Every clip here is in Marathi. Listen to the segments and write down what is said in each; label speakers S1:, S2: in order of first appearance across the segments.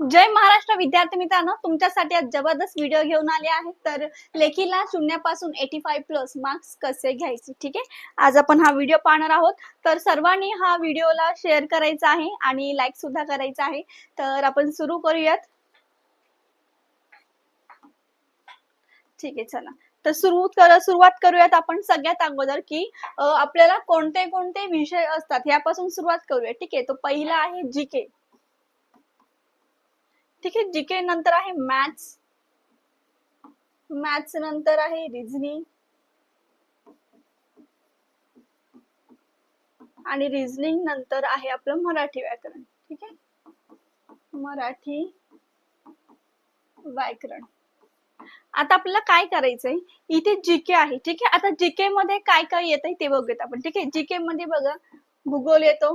S1: जय महाराष्ट्र विद्यार्थी मित्रांनो तुमच्यासाठी आज जबरदस्त व्हिडिओ घेऊन आले आहे. तर लेखीला शून्यापासून एटी फाईव्ह प्लस मार्क्स कसे घ्यायचे ठीक आहे? आज आपण हा व्हिडिओ पाहणार आहोत. तर सर्वांनी हा व्हिडिओला शेअर करायचा आहे आणि लाईक सुद्धा करायचा आहे. तर आपण सुरू करूयात. ठीक आहे चला. तर सुरू कर सुरुवात करूयात आपण सगळ्यात अगोदर की आपल्याला कोणते कोणते विषय असतात यापासून सुरुवात करूया ठीक आहे? तो पहिला आहे जी के ठीक आहे जीके नंतर आहे मॅथ्स मॅथ्स नंतर आहे रिझनिंग आणि रिझनिंग नंतर आहे आपलं मराठी व्याकरण. ठीक आहे? मराठी व्याकरण. आता आपल्याला काय करायचंय? इथे जीके आहे ठीक आहे? आता जीके मध्ये काय काय येत आहे ते बघूयात आपण. ठीक आहे? जीके मध्ये बघा भूगोल येतो.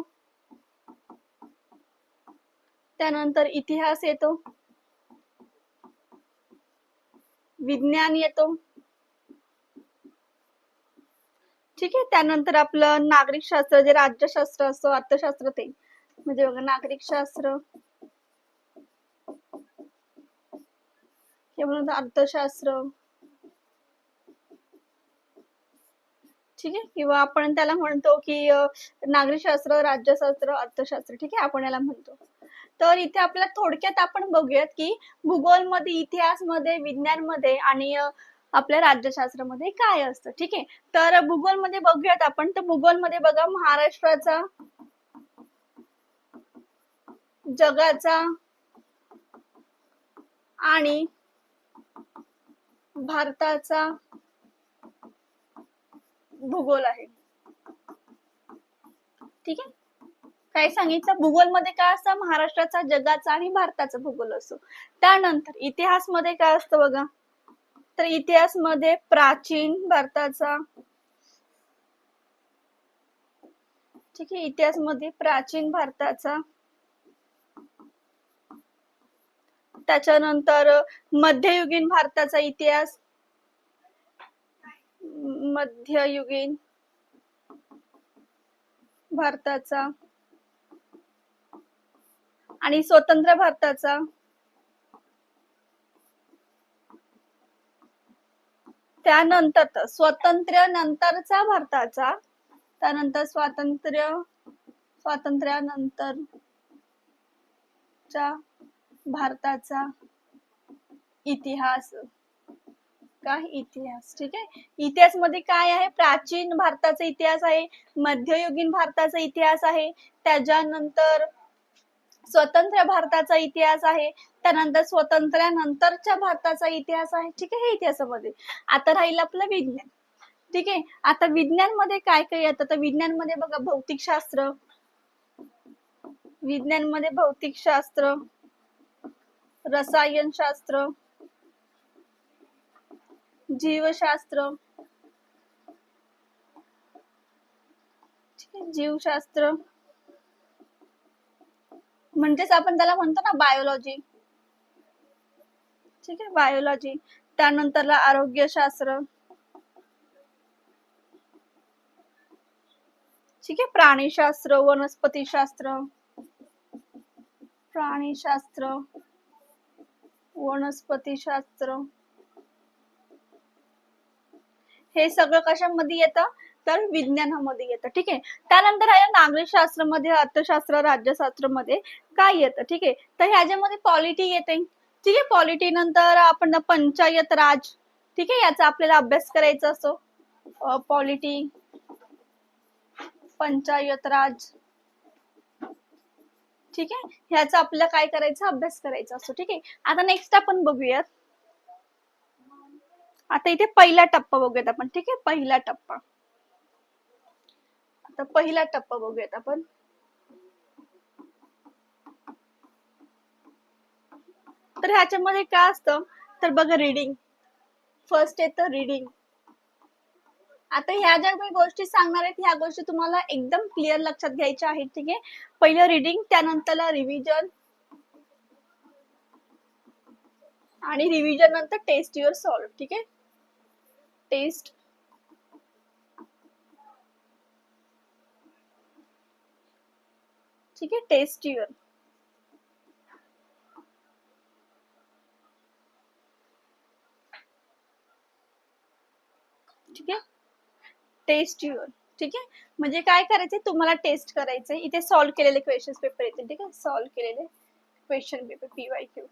S1: त्यानंतर इतिहास येतो. विज्ञान येतो. ठीक आहे त्यानंतर आपलं नागरिक शास्त्र जे राज्यशास्त्र असतो अर्थशास्त्र ते. म्हणजे बघा नागरिक शास्त्र अर्थशास्त्र. ठीक आहे किंवा आपण त्याला म्हणतो की नागरिकशास्त्र राज्यशास्त्र अर्थशास्त्र. ठीक आहे आपण याला म्हणतो. तर इथे आपल्या थोडक्यात आपण बघूयात की भूगोलमध्ये इतिहासमध्ये विज्ञानमध्ये आणि आपल्या आपल्या राज्यशास्त्रामध्ये काय असतं ठीक आहे? तर भूगोलमध्ये बघूयात आपण. तर भूगोलमध्ये बघा महाराष्ट्राचा जगाचा आणि भारताचा भूगोल आहे. ठीक आहे? काय सांगितलं? भूगोलमध्ये काय असतं? महाराष्ट्राचा जगाचा आणि भारताचा भूगोल असतो. त्यानंतर इतिहासमध्ये काय असतं बघा? तर इतिहासमध्ये प्राचीन भारताचा ठीक आहे इतिहासमध्ये प्राचीन भारताचा त्याच्यानंतर मध्ययुगीन भारताचा इतिहास मध्ययुगीन भारताचा आणि स्वतंत्र भारताचा. त्यानंतर स्वातंत्र्य नंतरचा भारताचा. त्यानंतर स्वातंत्र्य स्वातंत्र्यानंतरचा भारताचा इतिहास. काय इतिहास? ठीक आहे. इतिहासमध्ये काय आहे? प्राचीन भारताचा इतिहास आहे मध्ययुगीन भारताचा इतिहास आहे. त्याच्यानंतर स्वतंत्र भारताचा इतिहास आहे. त्यानंतर स्वातंत्र्यानंतरच्या भारताचा इतिहास आहे. ठीक आहे हे इतिहासामध्ये. आता राहील आपलं विज्ञान. ठीक आहे आता विज्ञानमध्ये काय काय येतं तर विज्ञानमध्ये बघा भौतिकशास्त्र विज्ञानमध्ये भौतिकशास्त्र रसायनशास्त्र जीवशास्त्र. ठीक आहे जीवशास्त्र. म्हणजेच आपण त्याला म्हणतो ना बायोलॉजी ठीक आहे बायोलॉजी त्यानंतरला आरोग्यशास्त्र. ठीक आहे प्राणीशास्त्र वनस्पतीशास्त्र. प्राणीशास्त्र वनस्पतीशास्त्र. हे सगळं कशामध्ये येतं? तर विज्ञानामध्ये येतं ठीक आहे? त्यानंतर आहे नागरिकशास्त्रमध्ये अर्थशास्त्र राज्यशास्त्रमध्ये काय येतं ठीक आहे? तर ह्याच्यामध्ये पॉलिटी येते. ठीक आहे पॉलिटी नंतर आपण पंचायत राज ठीक आहे? याचा आपल्याला अभ्यास करायचा असतो. पॉलिटी पंचायत राज ठीक आहे? ह्याचा आपल्याला काय करायचं? अभ्यास करायचा असतो ठीक आहे? आता नेक्स्ट आपण बघूयात. आता इथे पहिला टप्पा बघूयात आपण ठीक आहे? पहिला टप्पा. तर पहिला टप्पा बघूयात आपण. तर ह्याच्यामध्ये काय असतं? तर बघा रिडिंग फर्स्ट येतं रिडिंग आता ह्या ज्या काही गोष्टी सांगणार आहेत ह्या गोष्टी तुम्हाला एकदम क्लिअर लक्षात घ्यायच्या आहेत ठीक आहे? पहिलं रिडिंग त्यानंतरला रिव्हिजन आणि रिव्हिजन नंतर टेस्ट युअर सॉल्व ठीक आहे? टेस्ट ठीक आहे टेस्ट युअर ठीक आहे? टेस्ट युअर ठीक आहे? म्हणजे काय करायचं तुम्हाला टेस्ट करायचं इथे सॉल्व्ह केलेले क्वेश्चन पेपर येतील ठीक आहे? सॉल्व्ह केलेले question paper P Y Q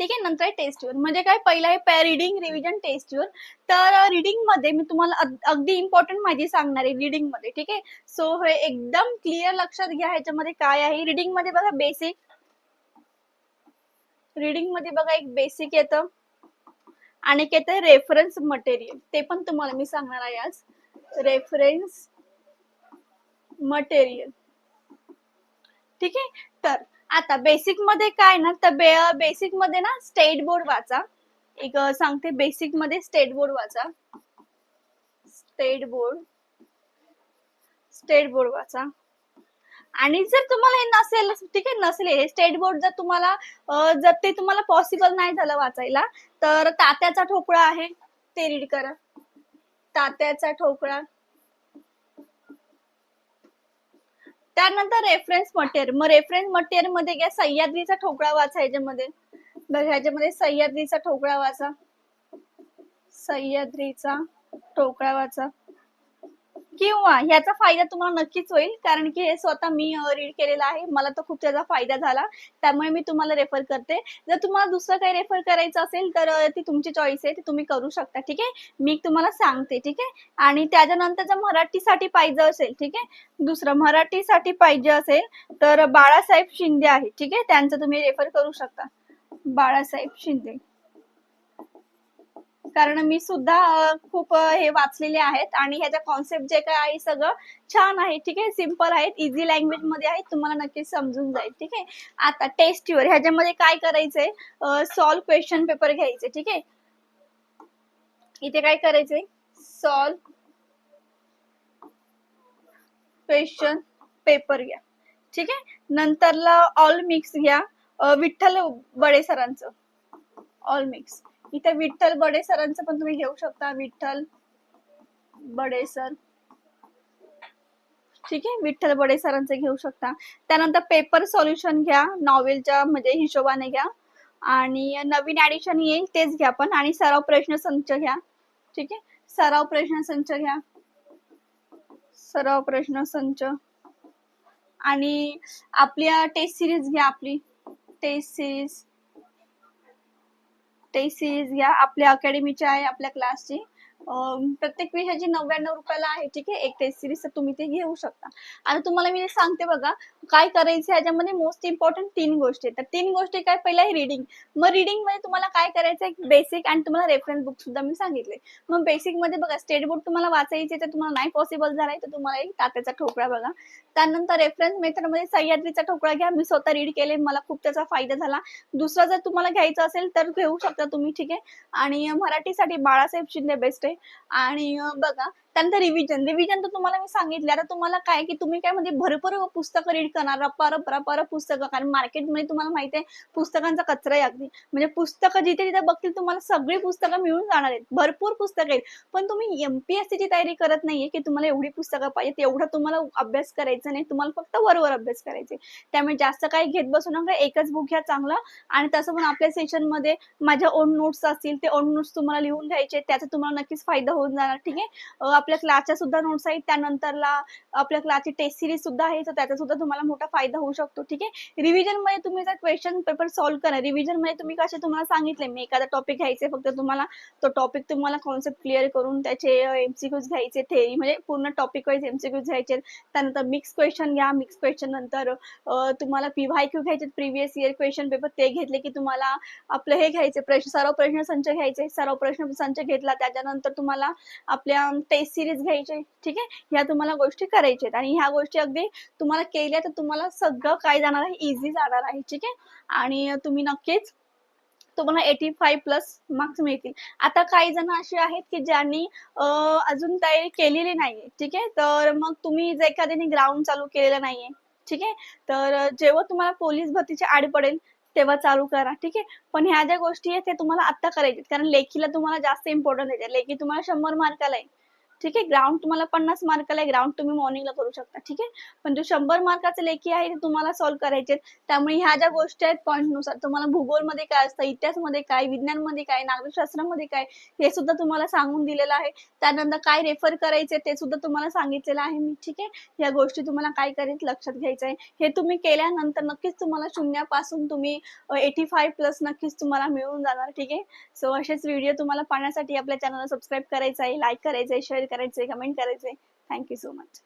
S1: ठीक आहे नंतर टेस्ट युअर म्हणजे काय पहिलं आहे रिडिंग रिव्हिजन टेस्ट युअर तर रिडिंगमध्ये मी तुम्हाला अगदी इम्पॉर्टंट माहिती सांगणार आहे रिडिंगमध्ये ठीक आहे? सो हे एकदम क्लिअर लक्षात घ्या ह्याच्यामध्ये काय आहे. रिडिंगमध्ये बघा बेसिक रिडिंगमध्ये बघा एक बेसिक येतं. आणि एक येतं रेफरन्स मटेरियल ते पण तुम्हाला मी सांगणार आहे आज. रेफरन्स मटेरियल ठीक आहे? तर आता बेसिकमध्ये काय ना तर बेसिकमध्ये ना स्टेट बोर्ड वाचा. एक सांगते बेसिकमध्ये स्टेट बोर्ड वाचा. स्टेट बोर्ड स्टेट बोर्ड वाचा. आणि जर तुम्हाला हे नसेल ठीक आहे नसेल हे स्टेट बोर्ड जर तुम्हाला जर ते तुम्हाला पॉसिबल नाही झालं वाचायला तर तात्याचा ठोकळा आहे ते रीड करा. तात्याचा ठोकळा. त्यानंतर रेफरन्स मटेरियल मग रेफरन्स मटेरियलमध्ये घ्या सह्याद्रीचा ठोकळा वाचा ह्याच्यामध्ये. बघा ह्याच्यामध्ये सह्याद्रीचा ठोकळा वाचा. सह्याद्रीचा ठोकळा वाचा. किंवा ह्याचा फायदा तुम्हाला नक्कीच होईल कारण की हे स्वतः मी रीड केलेलं आहे. मला तर खूप त्याचा फायदा झाला. त्यामुळे मी तुम्हाला रेफर करते. जर तुम्हाला दुसरं काही रेफर करायचं असेल तर ती तुमची चॉईस आहे. ती तुम्ही करू शकता ठीक आहे? मी तुम्हाला सांगते ठीक आहे? आणि त्याच्यानंतर जर मराठीसाठी पाहिजे असेल ठीक आहे? दुसरं मराठीसाठी पाहिजे असेल तर बाळासाहेब शिंदे आहे ठीक आहे? त्यांचं तुम्ही रेफर करू शकता. बाळासाहेब शिंदे. कारण मी सुद्धा खूप हे वाचलेले आहेत आणि ह्याच्या कॉन्सेप्ट जे काय आहे सगळं छान आहे ठीक आहे? सिंपल आहेत इझी लँग्वेजमध्ये आहेत तुम्हाला नक्कीच समजून जाईल ठीक आहे? आता टेस्ट युअर ह्याच्यामध्ये काय करायचंय? सॉल्व क्वेश्चन पेपर घ्यायचे ठीक आहे? इथे काय करायचंय? सॉल्व क्वेश्चन पेपर घ्या ठीक आहे? नंतरला ऑल मिक्स घ्या विठ्ठल बडे सरांचं. ऑल मिक्स इथे विठ्ठल बडे सरांचं पण तुम्ही घेऊ शकता विठ्ठल बडे सर. ठीक आहे विठ्ठल बडे सरांचं घेऊ शकता. त्यानंतर पेपर सॉल्युशन घ्या नॉवेलच्या म्हणजे हिशोबाने घ्या. आणि नवीन ऍडिशन येईल तेच घ्या पण. आणि सराव प्रश्न संच घ्या. ठीक आहे सराव प्रश्न संच घ्या. सराव प्रश्न संच. आणि आपल्या टेस्ट सिरीज घ्या आपली. टेस्ट सिरीज टेस्ट सिरीज घ्या आपल्या अकॅडमीची आहे आपल्या क्लासची प्रत्येक पीस ह्याची नव्याण्णव रुपयाला आहे ठीक आहे एक टेस्ट सिरीज तर तुम्ही ते घेऊ शकता. आता तुम्हाला मी सांगते बघा काय करायचं ह्याच्यामध्ये मोस्ट इम्पॉर्टंट तीन गोष्टी आहेत. तर तीन गोष्टी काय पहिला आहे रिडिंग मग रिडिंगमध्ये तुम्हाला काय करायचं आहे बेसिक आणि तुम्हाला रेफरन्स बुक सुद्धा मी सांगितले मग बेसिकमध्ये बघा स्टेट बोर्ड तुम्हाला वाचायचे तर तुम्हाला नाही पॉसिबल झालाय तर तुम्हाला एक तात्याचा ठोकळा बघा. त्यानंतर रेफरन्स मेथडमध्ये सह्याद्रीचा ठोकळा घ्या. मी स्वतः रीड केले मला खूप त्याचा फायदा झाला. दुसरा जर तुम्हाला घ्यायचं असेल तर घेऊ शकता तुम्ही ठीक आहे. आणि मराठीसाठी बाळासाहेब शिंदे बेस्ट आहे. आणि बघा त्यानंतर रिव्हिजन रिव्हिजन तर तुम्हाला मी सांगितलं. आता तुम्हाला काय की तुम्ही काय म्हणजे भरपूर पुस्तकं रीड करणार रपार रपार पुस्तकं. कारण मार्केटमध्ये तुम्हाला माहिती आहे पुस्तकांचा कचरा आहे अगदी. म्हणजे पुस्तकं जिथे जिथे बघतील तुम्हाला सगळी पुस्तकं मिळून जाणार आहेत. भरपूर पुस्तकं आहेत. पण तुम्ही एमपीएससी ची तयारी करत नाहीये की तुम्हाला एवढी पुस्तकं पाहिजे एवढं तुम्हाला अभ्यास करायचा नाही. तुम्हाला फक्त वरवर अभ्यास करायचे. त्यामुळे जास्त काही घेत बसू नका. एकच बुक घ्या चांगलं. आणि तसं पण आपल्या सेशनमध्ये माझ्या ओन नोट्स असतील ते ओन नोट्स तुम्हाला लिहून घ्यायचे त्याचा तुम्हाला नक्कीच फायदा होऊन जाणार. ठीक आहे? आपल्या क्लासच्या सुद्धा नोट्स आहेत त्यानंतरला आपल्या क्लासची टेस्ट सिरीज सुद्धा आहे तर त्याचा सुद्धा तुम्हाला मोठा फायदा होऊ शकतो. ठीक आहे? रिव्हिजनमध्ये तुम्ही जर क्वेश्चन पेपर सॉल्व्ह करा रिव्हिजनमध्ये तुम्ही कसे तुम्हाला सांगितले? मी एखादा टॉपिक घ्यायचे फक्त तुम्हाला तो टॉपिक तुम्हाला कॉन्सेप्ट क्लिअर करून त्याचे एमसीक्यूज घ्यायचे थेरी म्हणजे पूर्ण टॉपिक वाईज एमसीक्यूज घ्यायचे. त्यानंतर मिक्स क्वेश्चन घ्या मिक्स क्वेश्चन नंतर तुम्हाला पीवाय क्यू घ्यायचे प्रिव्हियस इयर क्वेश्चन पेपर ते घेतले की तुम्हाला आपलं हे घ्यायचे प्रश्न सर्व प्रश्न संच घ्यायचे सर्व प्रश्न संच घेतला त्याच्यानंतर तुम्हाला आपल्या टेस्ट सिरीज घ्यायचे ठीक आहे? ह्या तुम्हाला गोष्टी करायच्या आहेत. आणि ह्या गोष्टी अगदी तुम्हाला केल्या तर तुम्हाला सगळं काय जाणार आहे? इझी जाणार आहे ठीक आहे? आणि तुम्ही नक्कीच तुम्हाला एटी फाईव्ह प्लस मार्क्स मिळतील. आता काही जण असे आहेत की ज्यांनी अजून तयारी केलेली नाहीये ठीक आहे? तर मग तुम्ही जर एखाद्याने ग्राउंड चालू केलेलं नाहीये ठीक आहे? तर जेव्हा तुम्हाला पोलीस भरतीची आड पडेल तेव्हा चालू करा. ठीक आहे? पण ह्या ज्या गोष्टी आहेत त्या तुम्हाला आत्ता करायच्या आहेत. कारण लेखीला तुम्हाला जास्त इम्पॉर्टन्स द्यायचे लेखी तुम्हाला शंभर मार्काला आहे ठीक आहे? ग्राउंड तुम्हाला पन्नास मार्काला आहे ग्राउंड तुम्ही मॉर्निंगला करू शकता. ठीक आहे? पण जो शंभर मार्काचे लेखी आहे ते तुम्हाला सॉल्व्ह करायचे त्यामुळे ह्या ज्या गोष्टी आहेत पॉईंटनुसार तुम्हाला भूगोलमध्ये काय असतं इतिहासमध्ये काय विज्ञानमध्ये काय नागरिकशास्त्रामध्ये काय हे सुद्धा तुम्हाला सांगून दिलेलं आहे. त्यानंतर काय रेफर करायचे ते सुद्धा तुम्हाला सांगितलेलं आहे मी. ठीक आहे? या गोष्टी तुम्हाला काय करायचं लक्षात घ्यायचं आहे हे तुम्ही केल्यानंतर नक्कीच तुम्हाला शून्यापासून तुम्ही एटी फाय प्लस नक्कीच तुम्हाला मिळून जाणार. ठीक आहे? सो असेच व्हिडिओ तुम्हाला पाहण्यासाठी आपल्या चॅनलला सबस्क्राईब करायचं आहे लाईक करायचं आहे शेअर शेअर करायचे कमेंट करायचे. Thank you so much